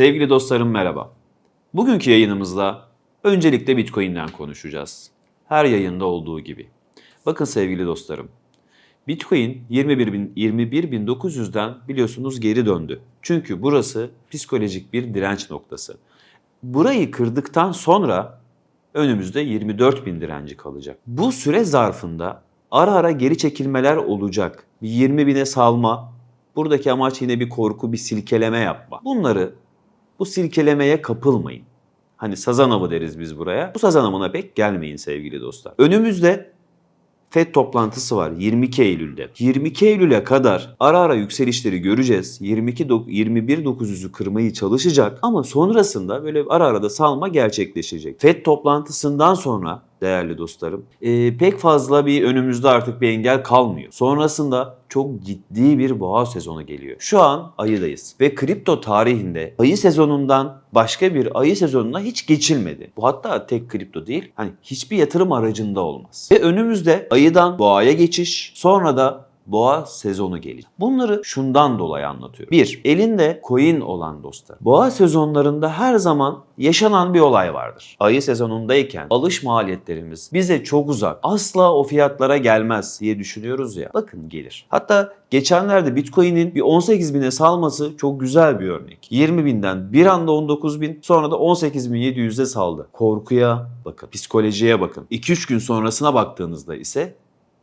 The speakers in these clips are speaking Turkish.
Sevgili dostlarım merhaba. Bugünkü yayınımızda öncelikle Bitcoin'den konuşacağız. Her yayında olduğu gibi. Bakın sevgili dostlarım. Bitcoin 21.000 21.900'den biliyorsunuz geri döndü. Çünkü burası psikolojik bir direnç noktası. Burayı kırdıktan sonra önümüzde 24.000 direnci kalacak. Bu süre zarfında ara ara geri çekilmeler olacak. Bir 20 bine salma. Buradaki amaç yine bir korku, bir silkeleme yapma. Bunları bu silkelemeye kapılmayın. Hani sazan avı deriz biz buraya. Bu sazan avına pek gelmeyin sevgili dostlar. Önümüzde FED toplantısı var 22 Eylül'de. 22 Eylül'e kadar ara ara yükselişleri göreceğiz. 22 dok- 21 900'ü kırmayı çalışacak ama sonrasında böyle ara ara da salma gerçekleşecek. FED toplantısından sonra değerli dostlarım e, pek fazla bir önümüzde artık bir engel kalmıyor. Sonrasında çok ciddi bir boğa sezonu geliyor. Şu an ayıdayız ve kripto tarihinde ayı sezonundan başka bir ayı sezonuna hiç geçilmedi. Bu hatta tek kripto değil, hani hiçbir yatırım aracında olmaz. Ve önümüzde ayıdan boğaya geçiş, sonra da boğa sezonu gelecek. Bunları şundan dolayı anlatıyorum. Bir, elinde coin olan dostlar. Boğa sezonlarında her zaman yaşanan bir olay vardır. Ayı sezonundayken alış maliyetlerimiz bize çok uzak. Asla o fiyatlara gelmez diye düşünüyoruz ya. Bakın gelir. Hatta geçenlerde Bitcoin'in bir 18 bine salması çok güzel bir örnek. 20 binden bir anda 19 bin sonra da 18.700'e saldı. Korkuya bakın, psikolojiye bakın. 2-3 gün sonrasına baktığınızda ise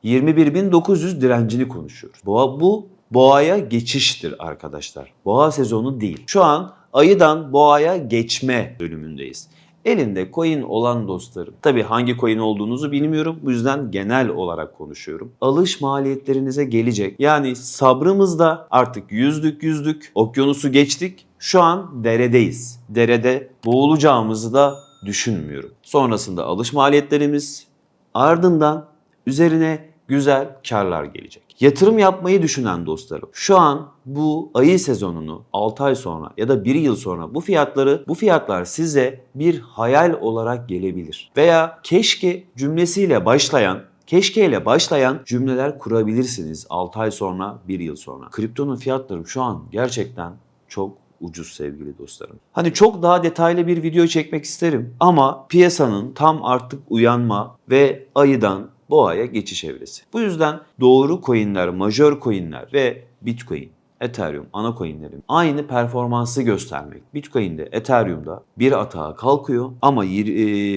21.900 direncini konuşuyoruz. Boğa bu boğaya geçiştir arkadaşlar. Boğa sezonu değil. Şu an ayıdan boğaya geçme bölümündeyiz. Elinde coin olan dostlarım. Tabi hangi coin olduğunuzu bilmiyorum. Bu yüzden genel olarak konuşuyorum. Alış maliyetlerinize gelecek. Yani sabrımızda artık yüzdük yüzdük. Okyanusu geçtik. Şu an deredeyiz. Derede boğulacağımızı da düşünmüyorum. Sonrasında alış maliyetlerimiz ardından üzerine güzel karlar gelecek. Yatırım yapmayı düşünen dostlarım şu an bu ayı sezonunu 6 ay sonra ya da 1 yıl sonra bu fiyatları bu fiyatlar size bir hayal olarak gelebilir. Veya keşke cümlesiyle başlayan Keşke ile başlayan cümleler kurabilirsiniz 6 ay sonra, 1 yıl sonra. Kriptonun fiyatları şu an gerçekten çok ucuz sevgili dostlarım. Hani çok daha detaylı bir video çekmek isterim ama piyasanın tam artık uyanma ve ayıdan boğaya geçiş evresi. Bu yüzden doğru coinler, majör coinler ve Bitcoin, Ethereum ana coinlerin aynı performansı göstermek. Bitcoin'de, Ethereum'da bir atağa kalkıyor ama e,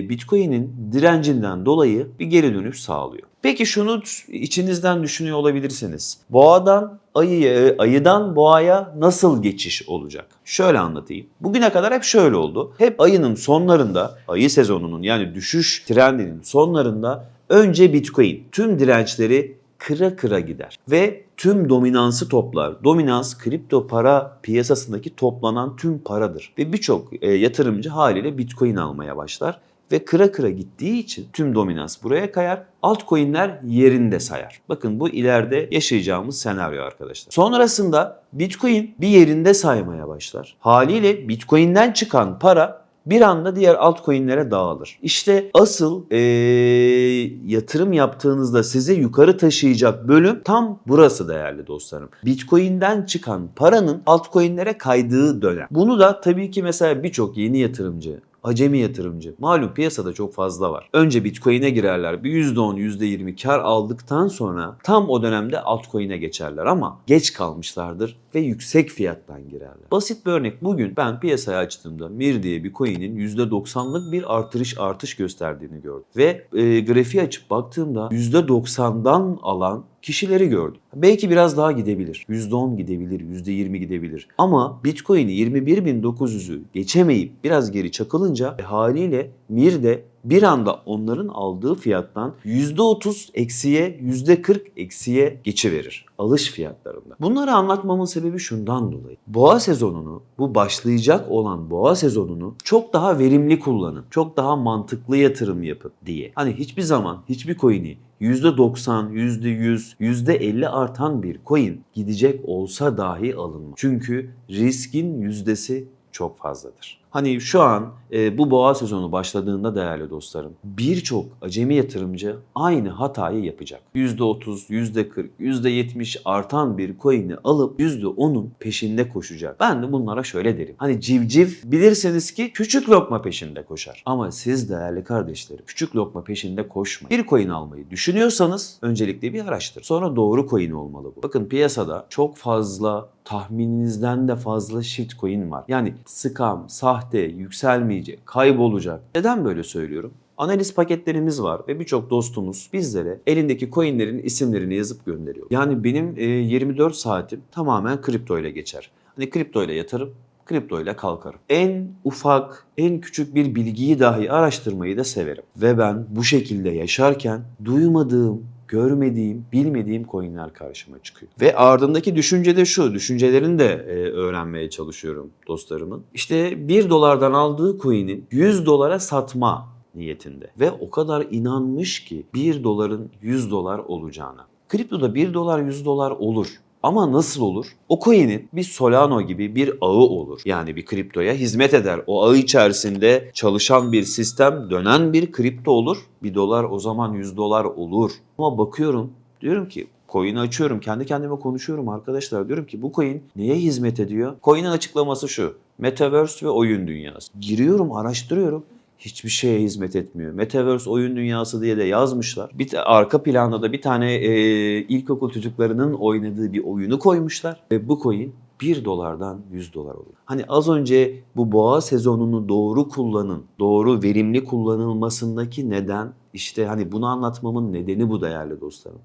Bitcoin'in direncinden dolayı bir geri dönüş sağlıyor. Peki şunu içinizden düşünüyor olabilirsiniz. Boğadan ayıya, ayıdan boğaya nasıl geçiş olacak? Şöyle anlatayım. Bugüne kadar hep şöyle oldu. Hep ayının sonlarında, ayı sezonunun yani düşüş trendinin sonlarında önce Bitcoin tüm dirençleri kıra kıra gider ve tüm dominansı toplar. Dominans kripto para piyasasındaki toplanan tüm paradır ve birçok e, yatırımcı haliyle Bitcoin almaya başlar ve kıra kıra gittiği için tüm dominans buraya kayar. Altcoin'ler yerinde sayar. Bakın bu ileride yaşayacağımız senaryo arkadaşlar. Sonrasında Bitcoin bir yerinde saymaya başlar. Haliyle Bitcoin'den çıkan para bir anda diğer altcoin'lere dağılır. İşte asıl eee, yatırım yaptığınızda sizi yukarı taşıyacak bölüm tam burası değerli dostlarım. Bitcoin'den çıkan paranın altcoin'lere kaydığı dönem. Bunu da tabii ki mesela birçok yeni yatırımcı acemi yatırımcı. Malum piyasada çok fazla var. Önce Bitcoin'e girerler. Bir %10, %20 kar aldıktan sonra tam o dönemde altcoin'e geçerler ama geç kalmışlardır ve yüksek fiyattan girerler. Basit bir örnek. Bugün ben piyasaya açtığımda Mir diye bir coin'in %90'lık bir artış artış gösterdiğini gördüm. Ve e, grafiği açıp baktığımda %90'dan alan kişileri gördüm. Belki biraz daha gidebilir. %10 gidebilir, %20 gidebilir. Ama Bitcoin'i 21.900'ü geçemeyip biraz geri çakılınca haliyle Mir de bir anda onların aldığı fiyattan %30 eksiye, %40 eksiye geçiverir alış fiyatlarında. Bunları anlatmamın sebebi şundan dolayı. Boğa sezonunu, bu başlayacak olan boğa sezonunu çok daha verimli kullanın. Çok daha mantıklı yatırım yapın diye. Hani hiçbir zaman hiçbir coin'i %90, %100, %50 artan bir coin gidecek olsa dahi alınmaz. Çünkü riskin yüzdesi çok fazladır. Hani şu an e, bu boğa sezonu başladığında değerli dostlarım birçok acemi yatırımcı aynı hatayı yapacak. %30, %40, %70 artan bir coin'i alıp %10'un peşinde koşacak. Ben de bunlara şöyle derim. Hani civciv bilirseniz ki küçük lokma peşinde koşar. Ama siz değerli kardeşlerim küçük lokma peşinde koşmayın. Bir coin almayı düşünüyorsanız öncelikle bir araştır. Sonra doğru coin olmalı bu. Bakın piyasada çok fazla tahmininizden de fazla shitcoin var. Yani scam, sahte, yükselmeyecek, kaybolacak. Neden böyle söylüyorum? Analiz paketlerimiz var ve birçok dostumuz bizlere elindeki coinlerin isimlerini yazıp gönderiyor. Yani benim e, 24 saatim tamamen kripto ile geçer. Hani kripto ile yatarım, kripto ile kalkarım. En ufak, en küçük bir bilgiyi dahi araştırmayı da severim. Ve ben bu şekilde yaşarken duymadığım, görmediğim, bilmediğim coinler karşıma çıkıyor. Ve ardındaki düşünce de şu, düşüncelerini de e, öğrenmeye çalışıyorum dostlarımın. İşte 1 dolardan aldığı coin'in 100 dolara satma niyetinde. Ve o kadar inanmış ki 1 doların 100 dolar olacağına. Kriptoda 1 dolar 100 dolar olur. Ama nasıl olur? O coin'in bir Solano gibi bir ağı olur. Yani bir kriptoya hizmet eder. O ağ içerisinde çalışan bir sistem, dönen bir kripto olur. Bir dolar o zaman 100 dolar olur. Ama bakıyorum diyorum ki Coin'i açıyorum. Kendi kendime konuşuyorum arkadaşlar. Diyorum ki bu coin neye hizmet ediyor? Coin'in açıklaması şu. Metaverse ve oyun dünyası. Giriyorum, araştırıyorum hiçbir şeye hizmet etmiyor. Metaverse oyun dünyası diye de yazmışlar. Bir arka planda da bir tane e, ilkokul çocuklarının oynadığı bir oyunu koymuşlar ve bu coin 1 dolardan 100 dolar oluyor. Hani az önce bu boğa sezonunu doğru kullanın, doğru verimli kullanılmasındaki neden işte hani bunu anlatmamın nedeni bu değerli dostlarım.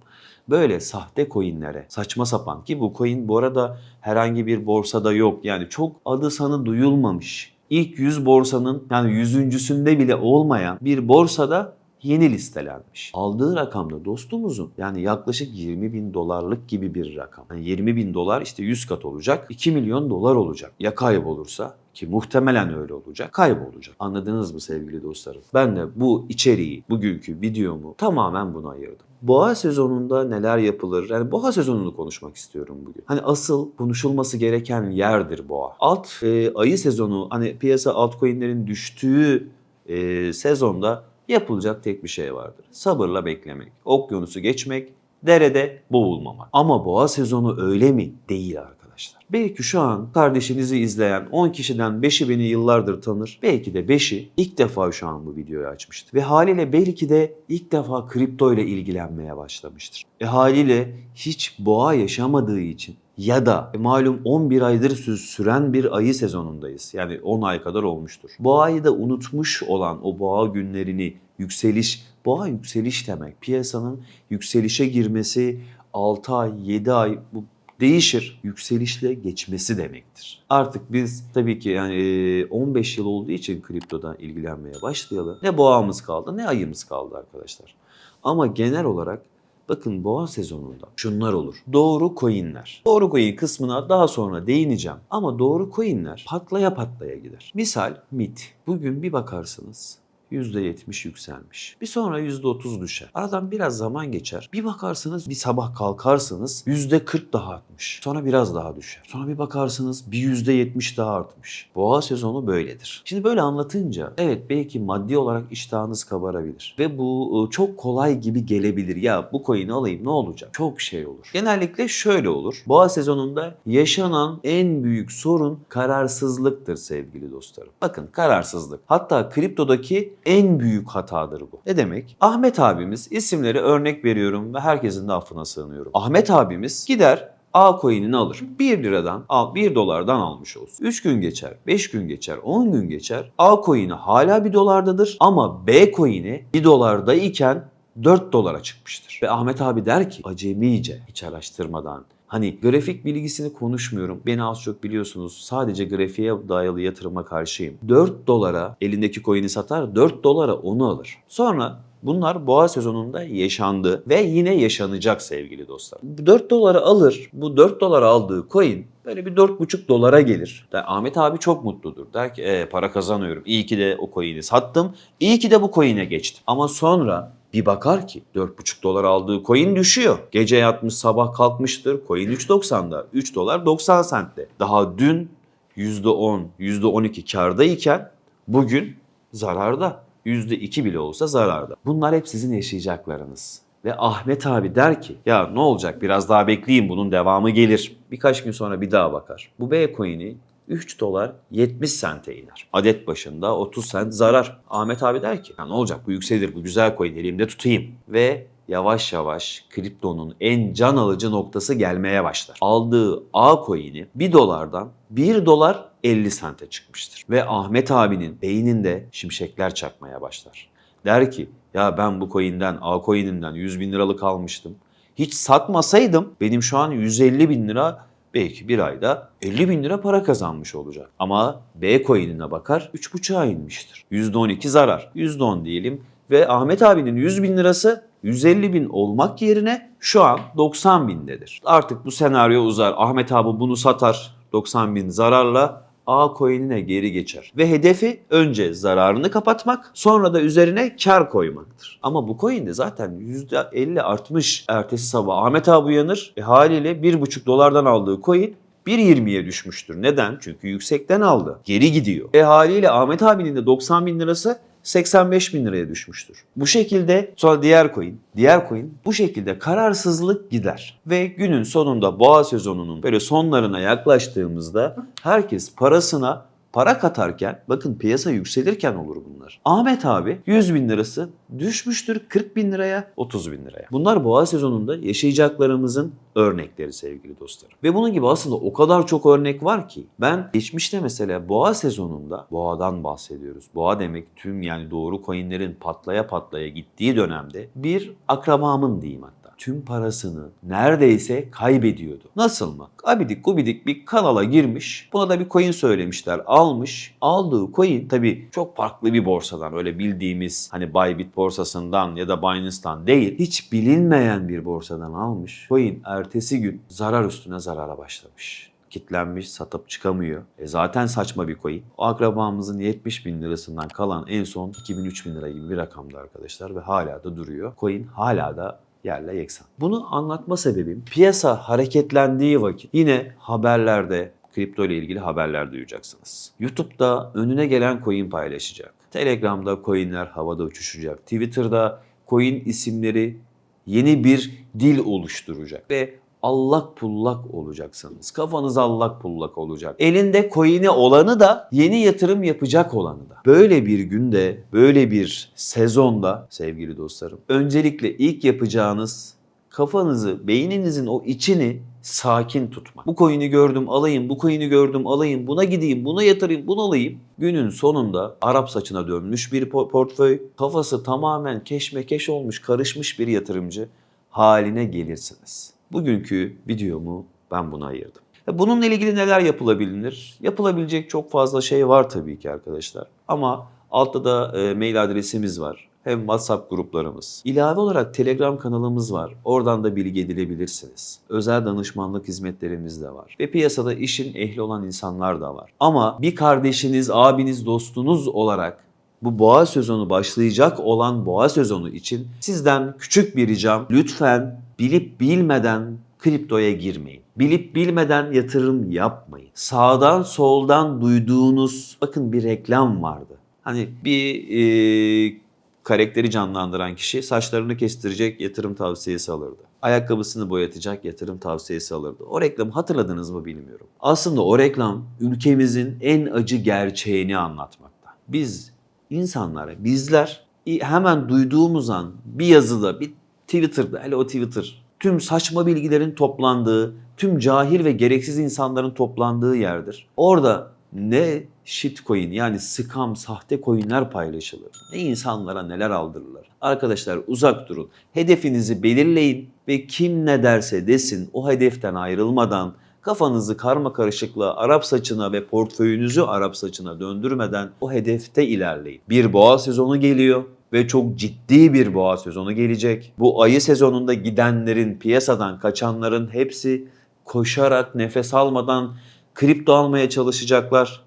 Böyle sahte coinlere, saçma sapan ki bu coin bu arada herhangi bir borsada yok. Yani çok adı sanı duyulmamış ilk 100 borsanın yani yüzüncüsünde bile olmayan bir borsada yeni listelenmiş. Aldığı rakamda dostumuzun yani yaklaşık 20 bin dolarlık gibi bir rakam. Yani 20 bin dolar işte 100 kat olacak 2 milyon dolar olacak. Ya kaybolursa ki muhtemelen öyle olacak. Kaybolacak. Anladınız mı sevgili dostlarım? Ben de bu içeriği, bugünkü videomu tamamen buna ayırdım. Boğa sezonunda neler yapılır? Yani boğa sezonunu konuşmak istiyorum bugün. Hani asıl konuşulması gereken yerdir boğa. Alt e, ayı sezonu hani piyasa altcoin'lerin düştüğü e, sezonda yapılacak tek bir şey vardır. Sabırla beklemek. Okyanusu geçmek, derede boğulmamak. Ama boğa sezonu öyle mi? Değil arkadaşlar. Belki şu an kardeşinizi izleyen 10 kişiden 5'i beni yıllardır tanır. Belki de 5'i ilk defa şu an bu videoyu açmıştır. Ve haliyle belki de ilk defa kripto ile ilgilenmeye başlamıştır. E haliyle hiç boğa yaşamadığı için ya da malum 11 aydır sü- süren bir ayı sezonundayız. Yani 10 ay kadar olmuştur. Boğayı da unutmuş olan o boğa günlerini yükseliş, boğa yükseliş demek. Piyasanın yükselişe girmesi 6 ay, 7 ay bu değişir. Yükselişle geçmesi demektir. Artık biz tabii ki yani e, 15 yıl olduğu için kriptoda ilgilenmeye başlayalım. Ne boğamız kaldı ne ayımız kaldı arkadaşlar. Ama genel olarak Bakın boğa sezonunda şunlar olur. Doğru coinler. Doğru coin kısmına daha sonra değineceğim. Ama doğru coinler patlaya patlaya gider. Misal MIT. Bugün bir bakarsınız %70 yükselmiş. Bir sonra %30 düşer. Aradan biraz zaman geçer. Bir bakarsınız bir sabah kalkarsınız %40 daha artmış. Sonra biraz daha düşer. Sonra bir bakarsınız bir %70 daha artmış. Boğa sezonu böyledir. Şimdi böyle anlatınca evet belki maddi olarak iştahınız kabarabilir. Ve bu e, çok kolay gibi gelebilir. Ya bu coin'i alayım ne olacak? Çok şey olur. Genellikle şöyle olur. Boğa sezonunda yaşanan en büyük sorun kararsızlıktır sevgili dostlarım. Bakın kararsızlık. Hatta kriptodaki en büyük hatadır bu. Ne demek? Ahmet abimiz isimleri örnek veriyorum ve herkesin de affına sığınıyorum. Ahmet abimiz gider A coin'ini alır. 1 liradan, 1 dolardan almış olsun. 3 gün geçer, 5 gün geçer, 10 gün geçer. A coin'i hala 1 dolardadır ama B coin'i 1 dolardayken 4 dolara çıkmıştır. Ve Ahmet abi der ki acemice hiç araştırmadan Hani grafik bilgisini konuşmuyorum. Beni az çok biliyorsunuz. Sadece grafiğe dayalı yatırıma karşıyım. 4 dolara elindeki coin'i satar, 4 dolara onu alır. Sonra Bunlar boğa sezonunda yaşandı ve yine yaşanacak sevgili dostlar. 4 dolara alır, bu 4 dolara aldığı coin böyle bir 4,5 dolara gelir. Der, Ahmet abi çok mutludur. Der ki e, para kazanıyorum. İyi ki de o coin'i sattım. İyi ki de bu coin'e geçtim. Ama sonra bir bakar ki 4,5 dolar aldığı coin düşüyor. Gece yatmış sabah kalkmıştır. Coin 3.90'da. 3 dolar 90 centte. Daha dün %10, %12 kardayken bugün zararda. %2 bile olsa zararda. Bunlar hep sizin yaşayacaklarınız. Ve Ahmet abi der ki ya ne olacak biraz daha bekleyin bunun devamı gelir. Birkaç gün sonra bir daha bakar. Bu B coin'i 3 dolar 70 sente iner. Adet başında 30 sent zarar. Ahmet abi der ki ya ne olacak bu yükselir bu güzel coin elimde tutayım. Ve yavaş yavaş kriptonun en can alıcı noktası gelmeye başlar. Aldığı A coin'i 1 dolardan 1 dolar 50 sente çıkmıştır. Ve Ahmet abinin beyninde şimşekler çakmaya başlar. Der ki ya ben bu coin'den A coin'inden 100 bin liralık almıştım. Hiç satmasaydım benim şu an 150 bin lira belki bir ayda 50 bin lira para kazanmış olacak. Ama B coin'ine bakar 3.5'a inmiştir. %12 zarar. %10 diyelim ve Ahmet abinin 100 bin lirası 150 bin olmak yerine şu an 90 bindedir. Artık bu senaryo uzar. Ahmet abi bunu satar 90 bin zararla A coin'ine geri geçer. Ve hedefi önce zararını kapatmak sonra da üzerine kar koymaktır. Ama bu coin'de zaten %50 artmış ertesi sabah Ahmet abi uyanır ve haliyle 1,5 dolardan aldığı coin 1.20'ye düşmüştür. Neden? Çünkü yüksekten aldı. Geri gidiyor. E haliyle Ahmet abinin de 90 bin lirası 85 bin liraya düşmüştür. Bu şekilde sonra diğer coin, diğer coin bu şekilde kararsızlık gider. Ve günün sonunda boğa sezonunun böyle sonlarına yaklaştığımızda herkes parasına para katarken bakın piyasa yükselirken olur bunlar. Ahmet abi 100 bin lirası düşmüştür 40 bin liraya 30 bin liraya. Bunlar boğa sezonunda yaşayacaklarımızın örnekleri sevgili dostlarım. Ve bunun gibi aslında o kadar çok örnek var ki ben geçmişte mesela boğa sezonunda boğadan bahsediyoruz. Boğa demek tüm yani doğru coinlerin patlaya patlaya gittiği dönemde bir akrabamın diyeyim hatta tüm parasını neredeyse kaybediyordu. Nasıl mı? Abidik gubidik bir kanala girmiş. Buna da bir coin söylemişler. Almış. Aldığı coin tabii çok farklı bir borsadan. Öyle bildiğimiz hani Bybit borsasından ya da Binance'tan değil. Hiç bilinmeyen bir borsadan almış. Coin ertesi gün zarar üstüne zarara başlamış kitlenmiş, satıp çıkamıyor. E zaten saçma bir coin. O akrabamızın 70 bin lirasından kalan en son 2003 bin lira gibi bir rakamdı arkadaşlar ve hala da duruyor. Coin hala da yerle yeksan. Bunu anlatma sebebim piyasa hareketlendiği vakit yine haberlerde kripto ile ilgili haberler duyacaksınız. YouTube'da önüne gelen coin paylaşacak. Telegram'da coinler havada uçuşacak. Twitter'da coin isimleri yeni bir dil oluşturacak ve allak pullak olacaksınız. Kafanız allak pullak olacak. Elinde coin'i olanı da yeni yatırım yapacak olanı da. Böyle bir günde, böyle bir sezonda sevgili dostlarım, öncelikle ilk yapacağınız kafanızı, beyninizin o içini sakin tutmak. Bu coin'i gördüm alayım, bu coin'i gördüm alayım, buna gideyim, buna yatırayım, bunu alayım. Günün sonunda Arap saçına dönmüş bir po- portföy, kafası tamamen keşmekeş olmuş, karışmış bir yatırımcı haline gelirsiniz. Bugünkü videomu ben buna ayırdım. E, Bununla ilgili neler yapılabilir? Yapılabilecek çok fazla şey var tabii ki arkadaşlar. Ama altta da e, mail adresimiz var. Hem WhatsApp gruplarımız. İlave olarak Telegram kanalımız var. Oradan da bilgi edinebilirsiniz. Özel danışmanlık hizmetlerimiz de var. Ve piyasada işin ehli olan insanlar da var. Ama bir kardeşiniz, abiniz, dostunuz olarak bu boğa sezonu başlayacak olan boğa sezonu için sizden küçük bir ricam lütfen bilip bilmeden kriptoya girmeyin. Bilip bilmeden yatırım yapmayın. Sağdan soldan duyduğunuz bakın bir reklam vardı. Hani bir e, karakteri canlandıran kişi saçlarını kestirecek yatırım tavsiyesi alırdı. Ayakkabısını boyatacak yatırım tavsiyesi alırdı. O reklamı hatırladınız mı bilmiyorum. Aslında o reklam ülkemizin en acı gerçeğini anlatmakta. Biz insanlara, bizler hemen duyduğumuz an bir yazıda, bir Twitter'da, hele o Twitter tüm saçma bilgilerin toplandığı, tüm cahil ve gereksiz insanların toplandığı yerdir. Orada ne shitcoin yani scam, sahte coinler paylaşılır. Ne insanlara neler aldırırlar. Arkadaşlar uzak durun. Hedefinizi belirleyin ve kim ne derse desin o hedeften ayrılmadan kafanızı karma karışıklığa Arap saçına ve portföyünüzü Arap saçına döndürmeden o hedefte ilerleyin. Bir boğa sezonu geliyor ve çok ciddi bir boğa sezonu gelecek. Bu ayı sezonunda gidenlerin, piyasadan kaçanların hepsi koşarak nefes almadan kripto almaya çalışacaklar.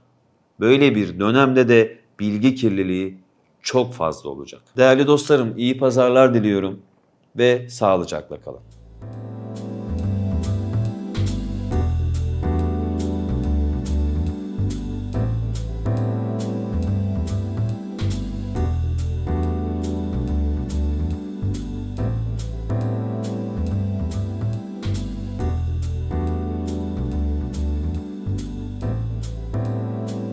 Böyle bir dönemde de bilgi kirliliği çok fazla olacak. Değerli dostlarım iyi pazarlar diliyorum ve sağlıcakla kalın.